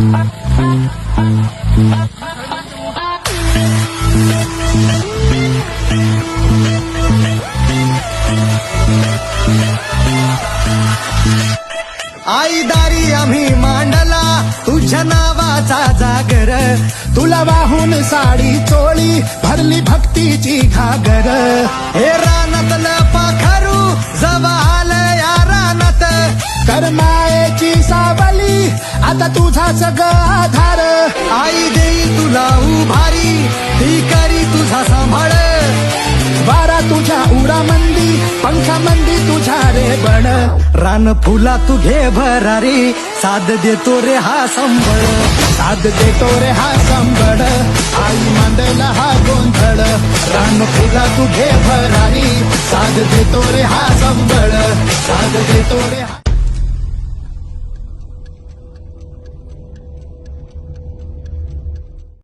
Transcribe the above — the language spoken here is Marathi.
आई दारी आम्ही मांडला तुझ्या नावाचा जागर. तुला वाहून साडी चोळी भरली भक्तीची घागर. हे रानातला सावली आता तुझा सगळा आधार. आई देई तुला उभारी ती करी तुझा सांभाळ. वारा तुझ्या उडामंदी पंखामंदी तुझ्या रे बण. रान फुला तू घे भरारी साध देतो रे हा संबळ. साध देतो रे हा संबळ. आई मांडला हा गोंधळ. रान फुला तू घे भरारी साध देतो रे हा संबळ. साथ देतो रे हा